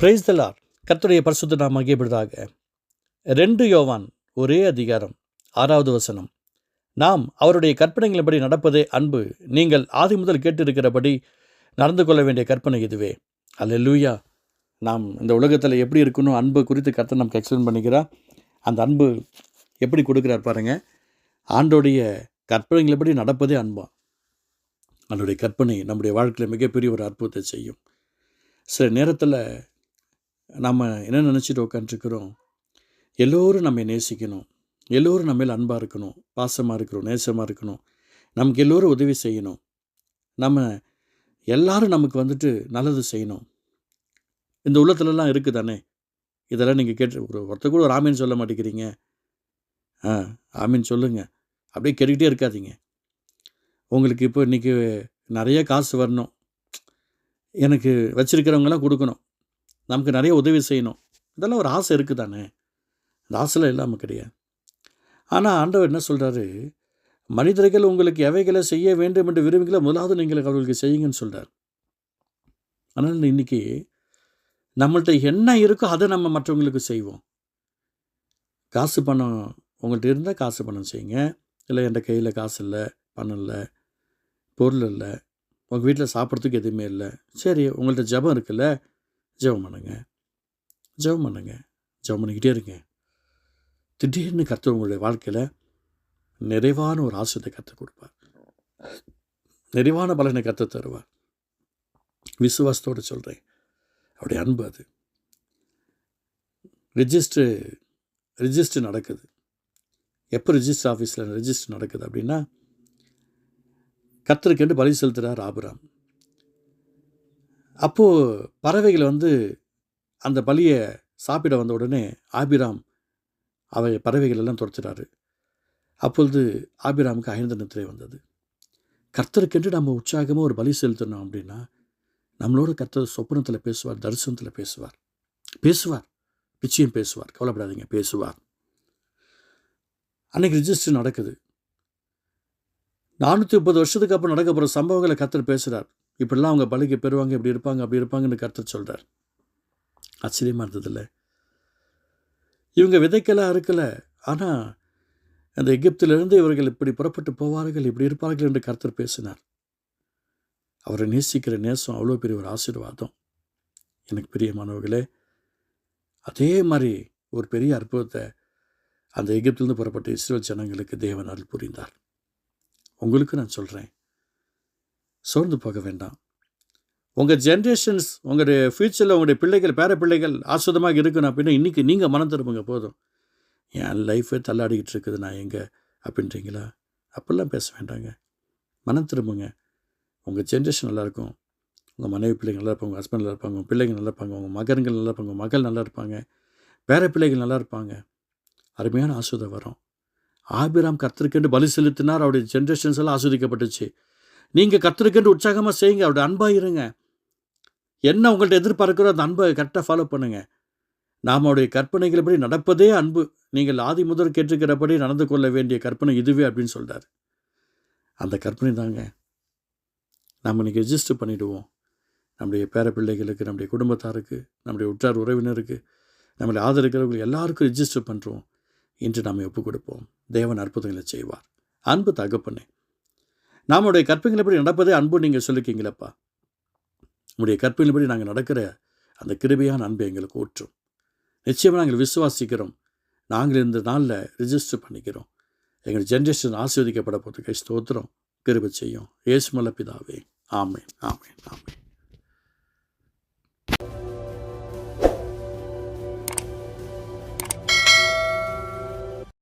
Price தலார் கர்த்தருடைய பரிசுத்த நாம் மகிழ்படுதாக ரெண்டு யோவான் ஒரே அதிகாரம் ஆறாவது வசனம். நாம் அவருடைய கற்பனைகளின்படி நடப்பதே அன்பு. நீங்கள் ஆதி முதல் கேட்டிருக்கிறபடி நடந்து கொள்ள வேண்டிய கற்பனை இதுவே. அல்ல லூயா நாம் இந்த உலகத்தில் எப்படி இருக்கணும் அன்பு குறித்து கர்த்தர் நமக்கு எக்ஸ்பிளைன் பண்ணிக்கிறா அந்த அன்பு எப்படி கொடுக்குறார் பாருங்கள் ஆண்டோடைய கற்பனைகளின்படி நடப்பதே அன்பா. அதனுடைய கற்பனை நம்முடைய வாழ்க்கையில் மிகப்பெரிய ஒரு அற்புதத்தை செய்யும். சில நேரத்தில் நம்ம என்ன நினச்சிட்டு உட்காந்துருக்குறோம் எல்லோரும் நம்ம நேசிக்கணும். எல்லோரும் நம்ம மேல் அன்பாக இருக்கணும். பாசமாக இருக்கணும். நேசமாக இருக்கணும். நமக்கு எல்லோரும் உதவி செய்யணும். நம்ம எல்லாரும் நமக்கு வந்துட்டு நல்லது செய்யணும். இந்த உள்ளத்துலலாம் இருக்குது தானே இதெல்லாம் நீங்கள் கேட்டு ஒரு ஒருத்தர் கூட ஒரு ஆமீன் சொல்ல மாட்டேங்கிறீங்க. ஆ ஆமீன் சொல்லுங்கள் அப்படியே கேட்டுக்கிட்டே இருக்காதீங்க. உங்களுக்கு இப்போ இன்றைக்கி நிறைய காசு வரணும். எனக்கு வச்சுருக்கிறவங்களாம் கொடுக்கணும். நமக்கு நிறைய உதவி செய்யணும். இதெல்லாம் ஒரு ஆசை இருக்குது தானே அந்த ஆசைலாம் இல்லாமல் கிடையாது. ஆனால் ஆண்டவர் என்ன சொல்கிறாரு மனிதர்கள் உங்களுக்கு எவைகளை செய்ய வேண்டும் என்று விரும்புகிற முதலாவது நீங்கள் அவர்களுக்கு செய்யுங்கன்னு சொல்கிறார் ஆனால் இன்னைக்கு நம்மள்ட்ட என்ன இருக்கோ அதை நம்ம மற்றவங்களுக்கு செய்வோம். காசு பணம் உங்கள்கிட்ட இருந்தால் காசு பணம் செய்யுங்க. இல்லை என் கையில் காசு இல்லை பணம் இல்லை பொருள் இல்லை உங்கள் வீட்டில் சாப்பிட்றதுக்கு எதுவுமே இல்லை. சரி உங்கள்கிட்ட ஜெபம் இருக்குல்ல ஜெபம் பண்ணுங்க. ஜெபம் பண்ணுங்க. ஜெபம் பண்ணிக்கிட்டே இருங்க. திடீர்னு கற்று உங்களுடைய வாழ்க்கையில் நிறைவான ஒரு ஆசிரியத்தை கற்றுக் கொடுப்பார். நிறைவான பலனை கற்று தருவார். விசுவாசத்தோடு சொல்கிறேன் அவருடைய அன்பு அது. ரிஜிஸ்டரு ரிஜிஸ்டர் நடக்குது. எப்போ ரிஜிஸ்டர் ஆஃபீஸில் ரிஜிஸ்டர் நடக்குது அப்படின்னா கத்தருக்கென்று பலி செலுத்துகிறார் ஆபிராம். அப்போது பறவைகள் வந்து அந்த பலியை சாப்பிட வந்த உடனே ஆபிராம் அவை பறவைகள் எல்லாம் துரத்துறாரு. அப்பொழுது ஆபிராமுக்கு ஐந்து நித்திரை வந்தது. கர்த்தருக்கென்று நம்ம உற்சாகமாக ஒரு பலி செலுத்தணும் அப்படின்னா நம்மளோட கர்த்தர் சொப்பனத்தில் பேசுவார் தரிசனத்தில் பேசுவார். பேசுவார். நிச்சயம் பேசுவார். கவலைப்படாதீங்க பேசுவார். அன்னைக்கு ரிஜிஸ்டர் நடக்குது. நானூற்றி முப்பது வருஷத்துக்கு அப்புறம் நடக்க போகிற சம்பவங்களை கர்த்தர் பேசுகிறார் இப்படிலாம் அவங்க பலிக்கு பெறுவாங்க இப்படி இருப்பாங்க அப்படி இருப்பாங்கன்னு கருத்து சொல்கிறார் ஆச்சரியமாக இருந்ததில்ல. இவங்க விதைக்கெல்லாம் அறுக்கலை. ஆனால் அந்த எகிப்திலிருந்து இவர்கள் இப்படி புறப்பட்டு போவார்கள் இப்படி இருப்பார்கள் என்று கர்த்தர் பேசினார். அவரை நேசிக்கிற நேசம் அவ்வளோ பெரிய ஒரு ஆசீர்வாதம். எனக்கு பிரியமானவர்களே அதே மாதிரி ஒரு பெரிய அற்புதத்தை அந்த எகிப்திலிருந்து புறப்பட்ட இஸ்ரேல் ஜனங்களுக்கு தேவன் அருள் புரிந்தார். உங்களுக்கு நான் சொல்கிறேன் சோர்ந்து போக வேண்டாம். உங்கள் ஜென்ரேஷன்ஸ் உங்களுடைய ஃப்யூச்சரில் உங்களுடைய பிள்ளைகள் பேர பிள்ளைகள் ஆஸ்வதமாக இருக்கணும் அப்படின்னா இன்றைக்கி நீங்கள் மனம் திரும்புங்க போதும். என் லைஃபே தள்ளாடிக்கிட்டு இருக்குது நான் எங்கே அப்படின்றீங்களா? அப்படிலாம் பேச வேண்டாங்க. மனம் திரும்புங்க. உங்கள் ஜென்ரேஷன் நல்லாயிருக்கும் உங்கள் மனைவி பிள்ளைங்க நல்லா இருப்பாங்க உங்கள் ஹஸ்பண்ட் நல்லா இருப்பாங்க உங்கள் பிள்ளைங்க நல்லா இருப்பாங்க உங்கள் மகன்கள் நல்லா இருப்பாங்க உங்கள் மகள் நல்லா இருப்பாங்க பேர பிள்ளைகள் நல்லா இருப்பாங்க. அருமையான ஆசுதம் வரும். ஆபிராம் கர்த்தருக்கென்று பலி செலுத்தினார் அவருடைய ஜென்ரேஷன்ஸ் எல்லாம் ஆஸ்வதிக்கப்பட்டுச்சு. நீங்கள் கற்றுருக்கேன்னு உற்சாகமாக செய்யுங்க அவருடைய அன்பாக இருங்க. என்ன உங்கள்கிட்ட எதிர்பார்க்கிறோ அந்த அன்பை கரெக்டாக ஃபாலோ பண்ணுங்கள் நாம் அவருடைய கற்பனைகளபடி நடப்பதே அன்பு. நீங்கள் ஆதி முதல் கேட்டிருக்கிறபடி நடந்து கொள்ள வேண்டிய கற்பனை இதுவே அப்படின்னு சொல்கிறார் அந்த கற்பனை தாங்க. நம்ம இன்றைக்கி ரெஜிஸ்டர் பண்ணிவிடுவோம் நம்முடைய பேர பிள்ளைகளுக்கு நம்முடைய குடும்பத்தாருக்கு நம்முடைய உற்றார் உறவினருக்கு நம்மளை ஆதரிக்கிறவங்க எல்லாருக்கும் ரிஜிஸ்டர் பண்ணுறோம் இன்று நாம் ஒப்புக் கொடுப்போம் தேவன் அற்புதங்களை செய்வார். அன்பு தகப்பனே. நம்முடைய கற்பனைகளபடி நடப்பதே அன்பு நீங்கள் சொல்லிக்கிங்களப்பா நம்முடைய கற்பின்படி நாங்கள் நடக்கிற அந்த கிருபையான அன்பை எங்களுக்கு ஊற்றும். நிச்சயமாக நாங்கள் விசுவாசிக்கிறோம். நாங்கள் இந்த நாளில் ரிஜிஸ்டர் பண்ணிக்கிறோம். எங்கள் ஜென்ரேஷன் ஆஸ்வதிக்கப்பட போகிறதுக்கு ஸ்தோத்திரம் கிருபை செய்யும். ஏசுமல்ல பிதாவே. ஆமேன் ஆமேன் ஆமேன்.